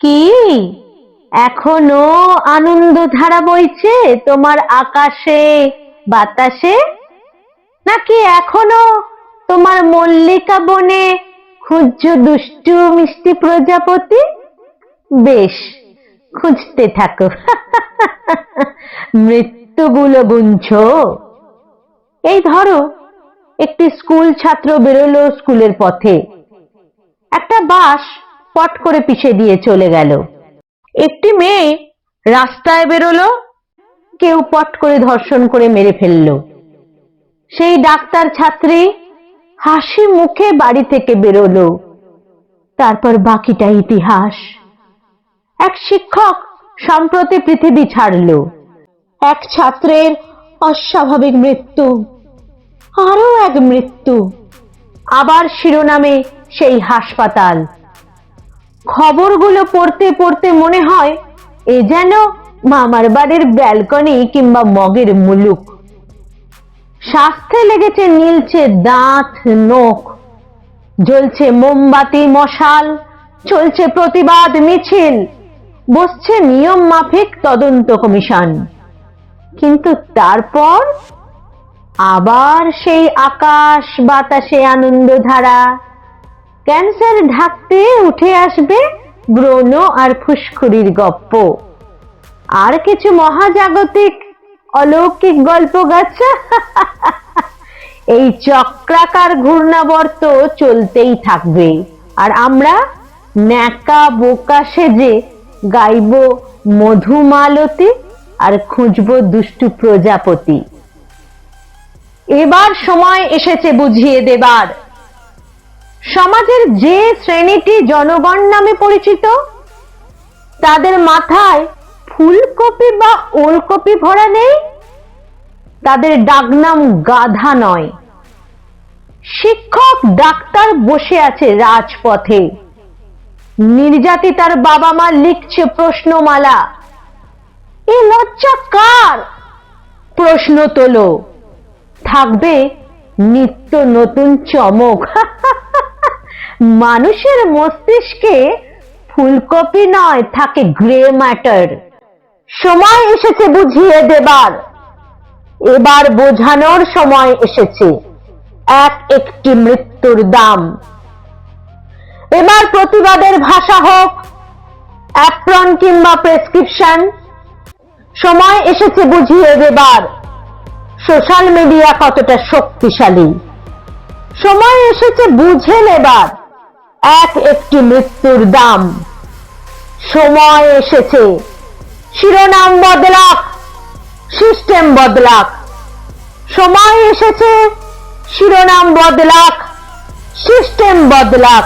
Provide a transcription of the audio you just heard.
কি? এখনও আনন্দ ধারা বইছে তোমার আকাশে, বাতাসে? নাকি এখনও তোমার মল্লিকা বনে খুঁজছ দুষ্টু মিষ্টি প্রজাপতি? বেশ, খুঁজতে থাকো। মৃত্যুগুলো গুনছ এই ধরো, একটি স্কুল ছাত্র বেরোলো স্কুলের পথে। একটা বাস পট করে পিছে দিয়ে চলে গেল। একটি মেয়ে রাস্তায় বেরোলো, কেউ পট করে ধর্ষণ করে মেরে ফেলল। সেই ডাক্তার ছাত্রী হাসি মুখে বাড়ি থেকে বেরোলো। তারপর বাকিটা ইতিহাস। এক শিক্ষক সম্প্রতি পৃথিবী ছাড়লো। এক ছাত্রের অস্বাভাবিক মৃত্যু আরও এক মৃত্যু। আবার শিরোনামে সেই হাসপাতাল। খবরগুলো পড়তে পড়তে মনে হয় এ যেন মামার বাড়ির ব্যালকনি কিংবা মগের মুলুক। স্বাস্থ্যে লেগেছে নীলছে দাঁত, নখ। জ্বলছে মোমবাতি, মশাল। চলছে প্রতিবাদ মিছিল। বসছে নিয়ম মাফিক তদন্ত কমিশন। কিন্তু তারপর আবার সেই আকাশ বাতাসে আনন্দধারা। ক্যান্সার ঢাকতে উঠে আসবে ব্রণ আর ফুসকুড়ির গপ্প। আর কিছু মহাজাগতিক অলৌকিক গল্প গাছা? এই চক্রাকার ঘূর্ণাবর্ত চলতেই থাকবে। আর আমরা ন্যাকা বোকা সেজে গাইব মধুমালতি আর খুঁজব দুষ্টু প্রজাপতি। এবার সময় এসেছে বুঝিয়ে দেবার। সমাজের যে শ্রেণীটি জনগণ নামে পরিচিত, তাদের মাথায় ফুলকপি বা ওলকপি ভরা নেই, তাদের ডাকনাম গাধা নয়। শিক্ষক ডাক্তার বসে আছে রাজপথে। নির্যাতিতার বাবা মা লিখছে প্রশ্নমালা। এ লজ্জা কার? প্রশ্ন তোলো। থাকবে নিত্য নতুন চমক। মানুষের মস্তিষ্কে ফুলকপি নয়, থাকে গ্রে ম্যাটার। সময় এসেছে বুঝিয়ে দেবার। এবার বোঝানোর সময় এসেছে। এক একটি মৃত্যুর দাম। এবার প্রতিবাদের ভাষা হোক, অ্যাপ্রন কিংবা প্রেসক্রিপশন। সময় এসেছে বুঝিয়ে দেবার। সোশ্যাল মিডিয়া কতটা শক্তিশালী। সময় এসেছে বুঝে নেবার। এক একটি মৃত্যুর দাম। সময় এসেছে। শিরোনাম বদলাক। সিস্টেম বদলাক। সময় এসেছে। শিরোনাম বদলাক। সিস্টেম বদলাক।